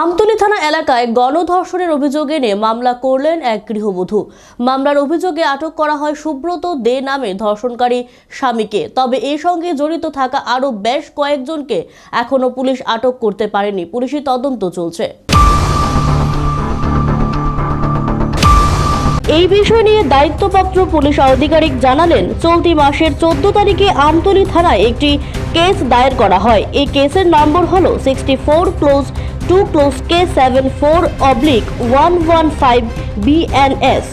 আমতলী থানা এলাকায় গণধর্ষণের অভিযোগ এনে মামলা করলেন এক গৃহবধূ। মামলার অভিযোগে আটক করা হয় সুব্রত দে নামে ধর্ষণকারী স্বামীকে। তবে এর সঙ্গে জড়িত থাকা আরও বেশ কয়েকজনকে এখনও পুলিশ আটক করতে পারেনি। পুলিশি তদন্ত চলছে। এই বিষয় নিয়ে দায়িত্বপ্রাপ্ত পুলিশ আধিকারিক জানালেন, চলতি মাসের চোদ্দ তারিখে আমতলী থানায় একটি কেস দায়ের করা হয়। এই কেসের নম্বর হল sixty four close two close K seven four oblique one one five BNS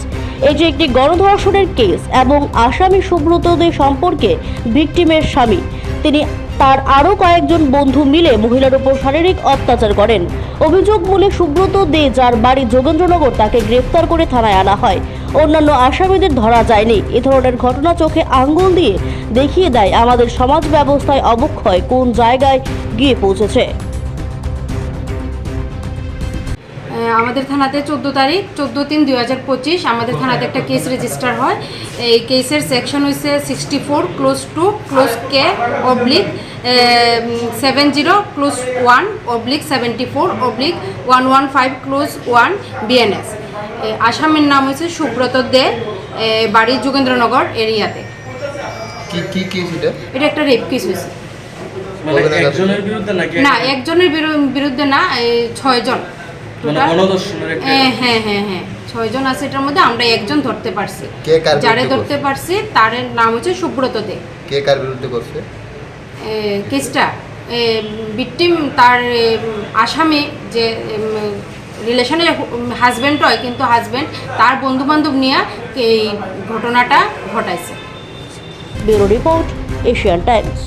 এটি একটি গণধর্ষণের কেস এবং আসামি সুব্রতদের সম্পর্কে ভিকটিমের স্বামী তিনি তার আরও কয়েকজন বন্ধু মিলে মহিলার উপর শারীরিক অত্যাচার করেন অভিযোগ মূলে সুব্রত দে যার বাড়ি যোগেন্দ্রনগর তাকে গ্রেফতার করে থানায় আনা হয় অন্যান্য আসামিদের ধরা যায়নি এ ধরনের ঘটনা চোখে আঙ্গুল দিয়ে দেখিয়ে দেয় আমাদের সমাজ ব্যবস্থায় অবক্ষয় কোন জায়গায় গিয়ে পৌঁছেছে আমাদের থানাতে চোদ্দ তারিখ চোদ্দ তিন দুই হাজার পঁচিশ আমাদের থানাতে একটা কেস রেজিস্টার হয়। এই কেসের সেকশন হয়েছে sixty four clause two clause K oblique seven zero clause one oblique seventy four oblique one one five clause one BNS আসামের নাম হয়েছে সুব্রত দে বাড়ি যোগেন্দ্রনগর এরিয়াতে। কি কি কেস এটা? এটা একটা রেপ কেস হয়েছে মানে না একজনের বিরু- বিরুদ্ধে না এই ছয়জন। মানে হ্যাঁ হ্যাঁ হ্যাঁ হ্যাঁ। ছয়জন আছে এটার মধ্যে আমরা একজন ধরতে পারছি। যারে ধরতে পারছি তার নাম হচ্ছে সুব্রত দে। কে কার বিরুদ্ধে করছে? কেসটা ভিকটিম তার আসামি যে রিলেশনের হাজব্যান্ড হয় কিন্তু হাজব্যান্ড তার বন্ধু বান্ধব নিয়ে এই ঘটনাটা ঘটাইছে। Bureau report Asian Times.